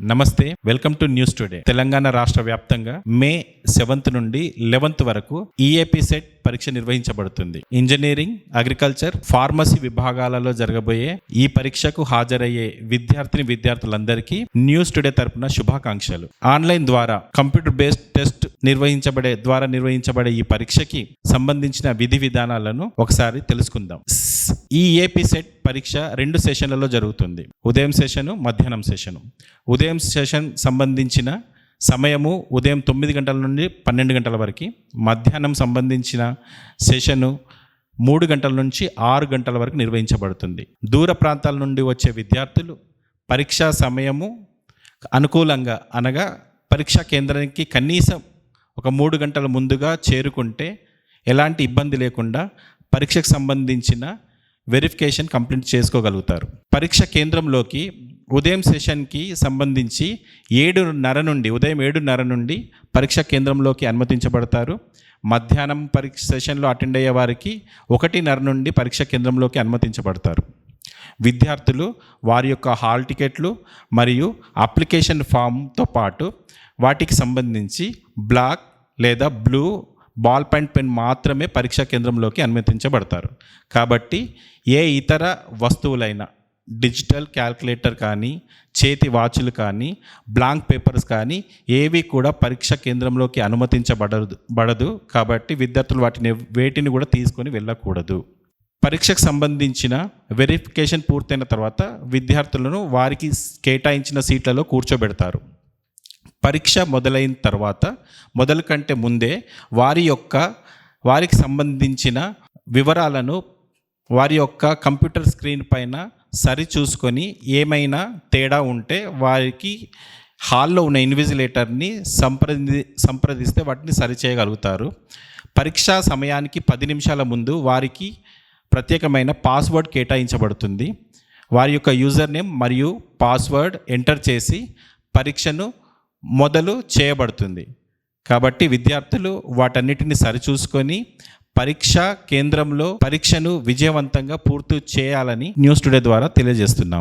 నమస్తే welcome to news today. Telangana రాష్ట్ర వ్యాప్తంగా మే సెవెంత్ నుండి లెవెన్త్ వరకు ఈఏపీ సెట్ పరీక్ష నిర్వహించబడుతుంది. ఇంజనీరింగ్ అగ్రికల్చర్ ఫార్మసీ విభాగాలలో జరగబోయే ఈ పరీక్షకు హాజరయ్యే విద్యార్థిని విద్యార్థులందరికీ న్యూస్ టుడే తరపున శుభాకాంక్షలు. ఆన్లైన్ ద్వారా కంప్యూటర్ బేస్డ్ టెస్ట్ నిర్వహించబడే ద్వారా నిర్వహించబడే ఈ పరీక్షకి సంబంధించిన విధి విధానాలను ఒకసారి తెలుసుకుందాం. ఈ ఏపీ సెట్ పరీక్ష రెండు సెషన్లలో జరుగుతుంది. ఉదయం సెషను మధ్యాహ్నం సెషను. ఉదయం సెషన్ సంబంధించిన సమయము ఉదయం తొమ్మిది గంటల నుండి పన్నెండు గంటల వరకు మధ్యాహ్నం సంబంధించిన సెషను మూడు గంటల నుంచి ఆరు గంటల వరకు నిర్వహించబడుతుంది. దూర ప్రాంతాల నుండి వచ్చే విద్యార్థులు పరీక్షా సమయము అనుకూలంగా అనగా పరీక్షా కేంద్రానికి కనీసం ఒక మూడు గంటల ముందుగా చేరుకుంటే ఎలాంటి ఇబ్బంది లేకుండా పరీక్షకు సంబంధించిన వెరిఫికేషన్ కంప్లీట్ చేసుకోగలుగుతారు. పరీక్ష కేంద్రంలోకి ఉదయం సెషన్కి సంబంధించి ఏడున్నర నుండి ఉదయం ఏడున్నర నుండి పరీక్ష కేంద్రంలోకి అనుమతించబడతారు. మధ్యాహ్నం పరీక్ష సెషన్లో అటెండ్ అయ్యే వారికి ఒకటిన్నర నుండి పరీక్ష కేంద్రంలోకి అనుమతించబడతారు. విద్యార్థులు వారి యొక్క హాల్ టికెట్లు మరియు అప్లికేషన్ ఫామ్తో పాటు వాటికి సంబంధించి బ్లాక్ లేదా బ్లూ బాల్ పాయింట్ పెన్ మాత్రమే పరీక్షా కేంద్రంలోకి అనుమతించబడతారు. కాబట్టి ఏ ఇతర వస్తువులైనా డిజిటల్ క్యాల్కులేటర్ కానీ చేతి వాచ్లు కానీ బ్లాంక్ పేపర్స్ కానీ ఏవి కూడా పరీక్ష కేంద్రంలోకి అనుమతించబడదు బడదు. కాబట్టి విద్యార్థులు వాటిని వేటిని కూడా తీసుకొని వెళ్ళకూడదు. పరీక్షకు సంబంధించిన వెరిఫికేషన్ పూర్తయిన తర్వాత విద్యార్థులను వారికి కేటాయించిన సీట్లలో కూర్చోబెడతారు. పరీక్ష మొదలైన తర్వాత మొదలు కంటే ముందే వారి యొక్క వారికి సంబంధించిన వివరాలను వారి యొక్క కంప్యూటర్ స్క్రీన్ పైన సరిచూసుకొని ఏమైనా తేడా ఉంటే వారికి హాల్లో ఉన్న ఇన్విజిలేటర్ని సంప్రది సంప్రదిస్తే వాటిని సరిచేయగలుగుతారు. పరీక్షా సమయానికి పది నిమిషాల ముందు వారికి ప్రత్యేకమైన పాస్వర్డ్ కేటాయించబడుతుంది. వారి యొక్క యూజర్ నేమ్ మరియు పాస్వర్డ్ ఎంటర్ చేసి పరీక్షను మొదలు చేయబడుతుంది. కాబట్టి విద్యార్థులు వాటన్నిటిని సరిచూసుకొని పరీక్ష కేంద్రంలో పరీక్షను విజయవంతంగా పూర్తి చేయాలని న్యూస్ టుడే ద్వారా తెలియజేస్తున్నాం.